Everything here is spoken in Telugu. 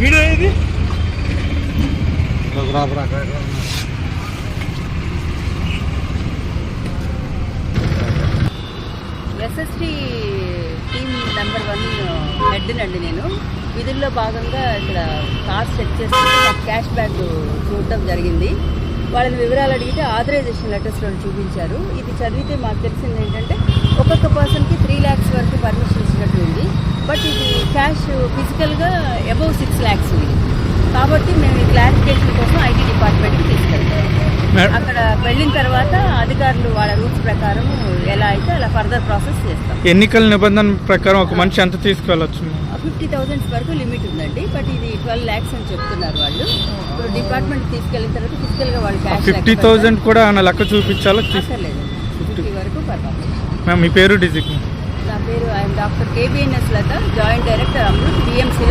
వీడియో ఏది? SST team number one head నండి నేను. విధుల్లో భాగంగా ఇక్కడ కార్స్ చెక్ చేస్తుంటే నాకు క్యాష్ బ్యాక్ చూడటం జరిగింది. వాళ్ళని వివరాలు అడిగితే ఆథరైజేషన్ లెటర్స్ చూపించారు. ఇది చదివితే మాకు తెలిసింది ఏంటంటే ఒక్కొక్క పర్సన్కి త్రీ ల్యాక్స్ వరకు పర్మిషన్ ఇచ్చినట్టు ఉంది బట్ ఇది క్యాష్ ఫిజికల్గా అబౌవ్ సిక్స్ ల్యాక్స్ ఉంది. కాబట్టి మేము ఈ క్లారిఫికేషన్ కోసం ఐటీ డిపార్ట్మెంట్కి తీసుకెళ్తాం. అక్కడ వెళ్ళిన తర్వాత అధికారులు వాళ్ళ రూల్స్ ప్రకారం ఎలా అయితే అలా ఫర్దర్ ప్రాసెస్ చేస్తాం. ఎన్నికల నిబంధన ప్రకారం ఒక మనిషి ఎంత తీసుకెళ్ళచ్చు? ఫిఫ్టీ థౌసండ్స్ వరకు లిమిట్ ఉందండి. బట్ ఇది ట్వెల్వ్ ల్యాక్స్ అని చెప్తున్నారు వాళ్ళు. ఇప్పుడు డిపార్ట్మెంట్ తీసుకెళ్ళిన తర్వాత ఫిజికల్గా వాళ్ళు క్యాష్ ఫిఫ్టీ థౌజండ్ కూడా లెక్క చూపించాలా? అక్కర్లేదు. ఫిఫ్టీ వరకు పర్వాలేదు. మ్యామ్ మీ పేరు DIGIC? Doctor KBNS Latha joint director Amrit బిఎంసీలో